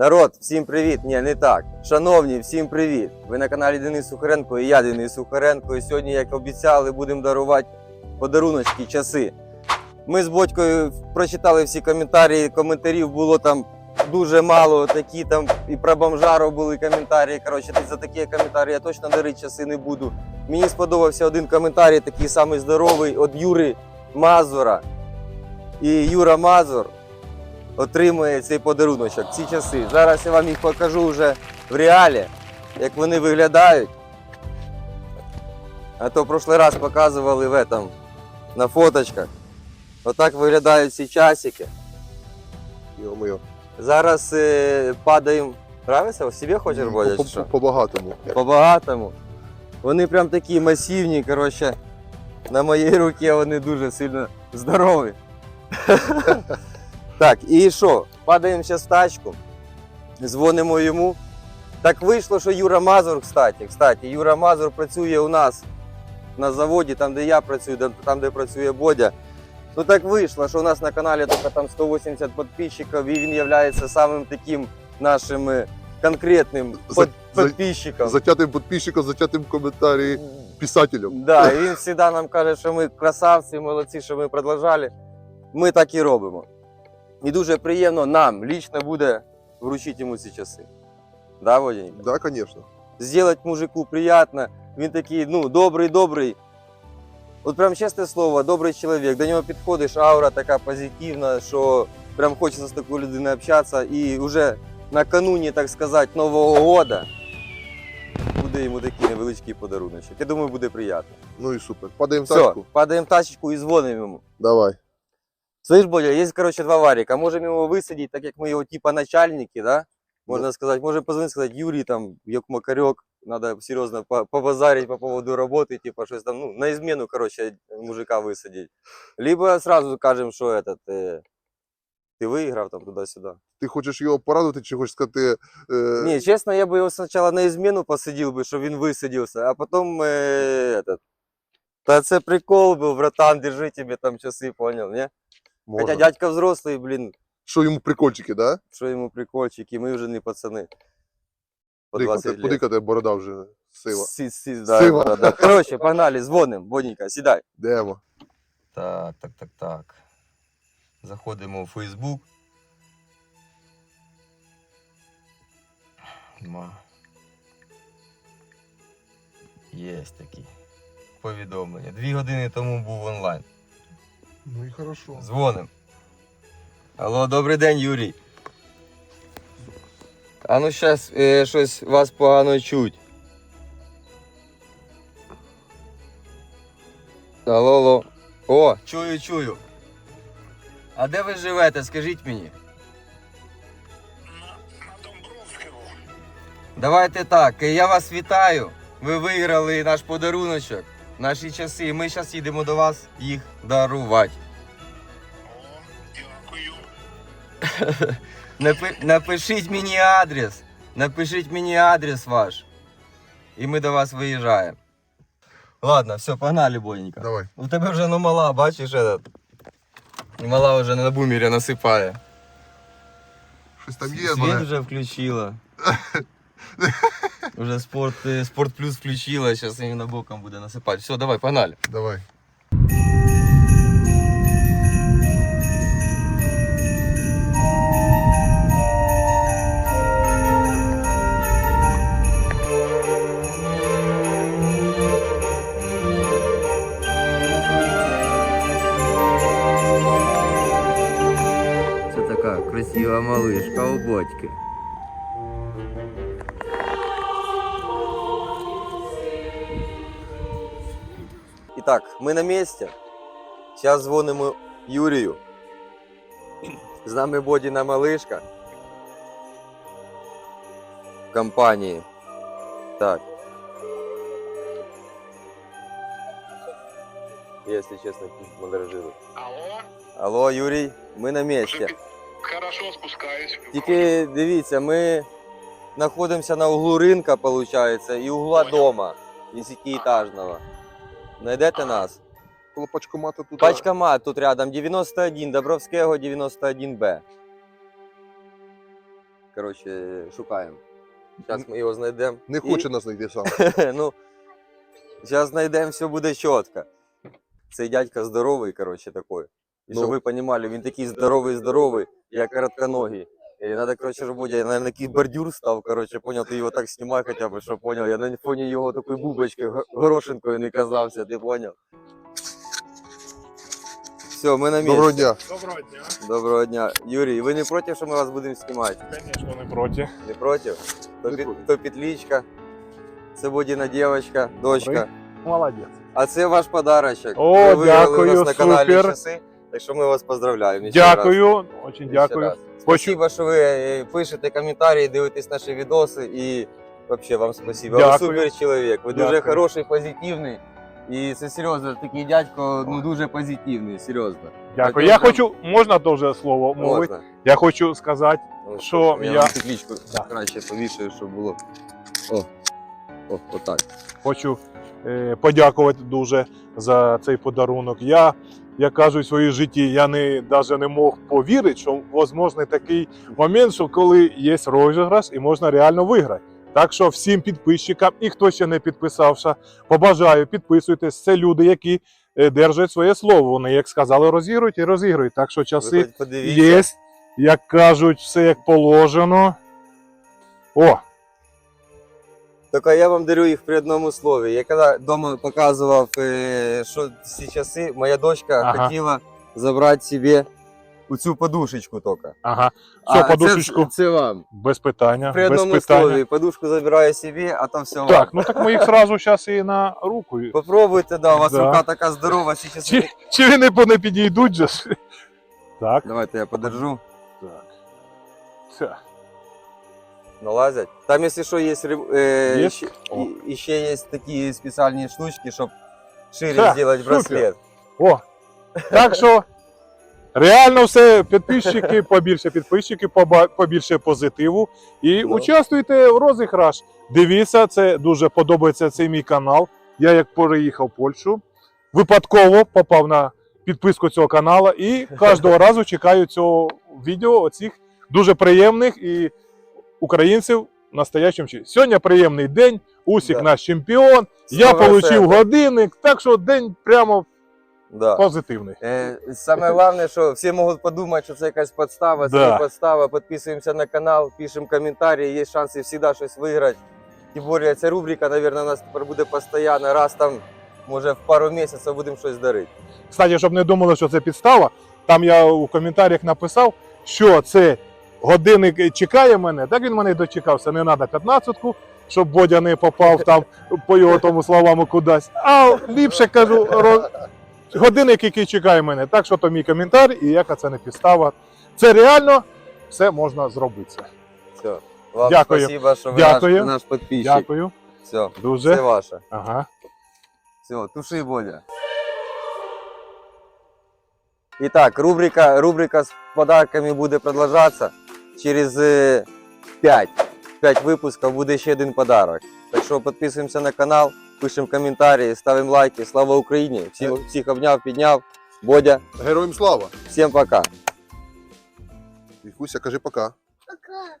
Народ, всім привіт! Ні, не так. Шановні, всім привіт! Ви на каналі Денис Сухаренко і я Денис Сухаренко. І сьогодні, як обіцяли, будемо дарувати подаруночки, часи. Ми з Бодькою прочитали всі коментарі. Коментарів було там дуже мало. Такі там і про бомжару були коментарі. Коротше, за такі коментарі я точно дарити часи не буду. Мені сподобався один коментарій, такий самий здоровий, від Юри Мазура. І Юра Мазур отримує цей подаруночок, ці часи. Зараз я вам їх покажу вже в реалі, як вони виглядають. А то в прошлий раз показували в этом, на фоточках. Отак виглядають ці часики. Йо-моє. Зараз е, падаємо. Нравиться? В себе хочеш Бодя, чи що? По-багатому. По-багатому. Вони прям такі масивні, коротше. На моїй руці вони дуже сильно здорові. так, і що? Падаємо зараз в тачку, дзвонимо йому. Так вийшло, що Юра Мазур, кстати, кстати, Юра Мазур працює у нас на заводі, там, де я працюю, там, де працює Бодя. Ну так вийшло, що у нас на каналі тільки там 180 підписчиків, і він є самим таким нашим е, конкретним За- під- за- підписчиком. Затятим підписчиком, затятим коментарі писателем. Да, і він завжди нам каже, що ми красавці, молодці, що ми продовжали. Ми так і робимо. І дуже приємно нам лічно буде вручити йому ці часи. Да, Водянька? Да, звісно. Сделать мужику приємно. Він такий, ну, добрий, добрий. От прям чесне слово, добрий чоловік. До нього підходиш, аура така позитивна, що прям хочеться з такою людиною общатися. І вже накануні, так сказати, Нового года буде йому такий невеличкий подарунок. Я думаю, буде приємно. Ну і супер. Падаємо в Все, тачку. падаем в тачечку и звоним ему. Давай. Слышь, Бодя, есть, короче, два варика. Можем его высадить, так как мы его типа начальники, да? Можно сказать, можем позвонить, сказать, Юрий, там, ёк макарек, надо серьезно по- побазарить по поводу работы, типа, что там, ну, на измену, короче, мужика высадить. Либо сразу скажем, что этот, э, ты выиграл там туда-сюда. Ти хочеш його порадувати, чи хочеш сказати. Е... Не, честно, я бы его сначала на измену посадил бы, чтобы он высадился, а потом э, этот. Да це прикол был, братан, держи тебе там часы, понял, не? можна. Хотя дядька взрослый, блин, Що йому прикольчики, да? что ему прикольчики, мы уже не пацаны. По Подика 20 лет. подика тебе борода вже сила. Си- си- да, Сила. да, да. Короче, погнали, звоним, Боденька, сідай. Йдемо. Так, так, так, так. Заходимо у Фейсбук. Ма. Є такі повідомлення. Дві години тому був онлайн. Ну і хорошо. Дзвоним. Алло, добрий день, Юрій. А ну зараз е, щось вас погано чуть. Алло, алло. О, чую, чую. А де ви живете, скажіть мені? Давайте так, я вас вітаю. Ви виграли наш подаруночок, наші часи. Ми зараз їдемо до вас їх дарувати. Дякую. Напи- Напишіть мені адрес. Напишіть мені адрес ваш. І ми до вас виїжджаємо. Ладно, все, погнали, бойненько. Давай. У тебе вже ну мала, бачиш этот. І Мала вже на бумері насипає. Щось там є, Світ мене. вже включила. Уже спорт, е, спорт плюс включила, зараз іменно боком буде насипати. Все, давай, погнали. Давай. Це така красива малишка у батьки. Ми на місці. Зараз дзвонимо Юрію. З нами Бодіна малишка. В компанії. Так. Если честно, модеражирует. Алло, Алло, Юрій, ми на місці. Хорошо спускаюсь. Тільки дивіться, ми знаходимося на углу ринка, виходить, і угла Понял. дома, десятиэтажного. Найдете нас? Коло пачкомата тут. Пачкомат тут рядом, 91, Добровського 91Б. Коротше, шукаємо. Зараз ми його знайдемо. Не І- хоче нас знайти сам. ну, зараз знайдемо, все буде чітко. Цей дядька здоровий, коротше, такий. І щоб Ну. ви розуміли, він такий здоровий, здоровий, як коротконогий. І треба, коротше, щоб Бодя, на який бордюр став, коротше, поняв, ти його так знімай хоча б, щоб поняв. Я на фоні його такої бубочки го- горошинкою не казався, ти поняв? Все, ми на місці. Доброго дня. Доброго дня. Доброго дня. Юрій, ви не проти, що ми вас будемо знімати? Звісно, не проти. Не проти? То, Не під, то петличка, це Бодіна дівчинка, дочка. Добрий. Молодець. А це ваш подарочок. О, ви виграли дякую, у нас на каналі супер. часи. Так що ми вас поздравляємо. ще раз. Дякую, дуже Ще дякую. раз. Хочу, Спасибо, що ви е, пишете коментарі, дивитесь наші відоси і взагалі вам спасибо. Ви Дякую. супер чоловік. Ви дуже Дякую. хороший, позитивний. І це серйозно, такий дядько, ну дуже позитивний, серйозно. дякую. Я хочу, можна теж слово мовити? Можна. Я хочу сказати, Ну, Що я, я- вам Да. краще повішаю, щоб було. О, о, отак. хочу е, подякувати дуже за цей подарунок. Я, як кажуть, в своїй житті, я не, навіть не мог повірити, що можливий такий момент, що коли є розіграш і можна реально виграти. Так що всім підписчикам і хто ще не підписався, побажаю, підписуйтесь. Це люди, які е, держать своє слово. Вони, як сказали, розігрують і розігрують. Так що часи є, як кажуть, все як положено. О, Тільки я вам дарю їх при одному слові. Я коли вдома показував, е, що ці часи, моя дочка Ага. хотіла забрати собі оцю подушечку тільки. ага, А подушечку. Це, це вам. Без питання. При без одному питання. слові. Подушку забираю собі, а там все вам. Так, ну так ми їх зразу зараз і на руку. Попробуйте, да, у вас Да. рука така здорова, ці часи. Чи, чи вони по- не підійдуть же? Так, Давайте я подержу. так. Все. Налазять. Там, якщо що, є, е, Є? ще, і, ще є такі спеціальні штучки, щоб шире зробити браслет. О, так що реально все, підписчики, побільше підписчики, поба- побільше позитиву. І Ну. участвуйте в розіграш. Дивіться, це дуже подобається цей мій канал. Я як переїхав в Польщу, випадково попав на підписку цього каналу і кожного разу чекаю цього відео, оцих дуже приємних і українців настоящим чином. Сьогодні приємний день, Усік Да. наш чемпіон. Я Слава отримав годинник, так що день прямо Да. позитивний. Е, Саме головне, що всі можуть подумати, що це якась подстава, це Да. не подстава. Підписуємося на канал, пишемо коментарі, є шанси завжди щось виграти. Тим більше ця рубрика, мабуть, у нас тепер буде постійно, раз там, може, в пару місяців будемо щось дарити. Кстати, щоб не думали, що це підстава, там я у коментарях написав, що це годинник чекає мене, так він мене дочекався. Не треба 15-ку, щоб Бодя не попав там по його тому словам кудись. А ліпше кажу, ро- годинник, який чекає мене. Так що то мій коментар, і яка це не підстава. Це реально все можна зробити. Все. Вам Дякую. спасибо, що ви Дякую. наш, наш підписчик. Дякую. Все, все ваше. Ага. Все, туши, Бодя. Итак, рубрика, рубрика с подарками буде продовжатися. Через 5, 5 випусків буде ще один подарок. Так що підписуємося на канал, пишемо коментарі, ставимо лайки. Слава Україні! Всіх, всіх обняв, підняв. Бодя, Героям слава. всім пока. Вікуся, кажи пока. Пока.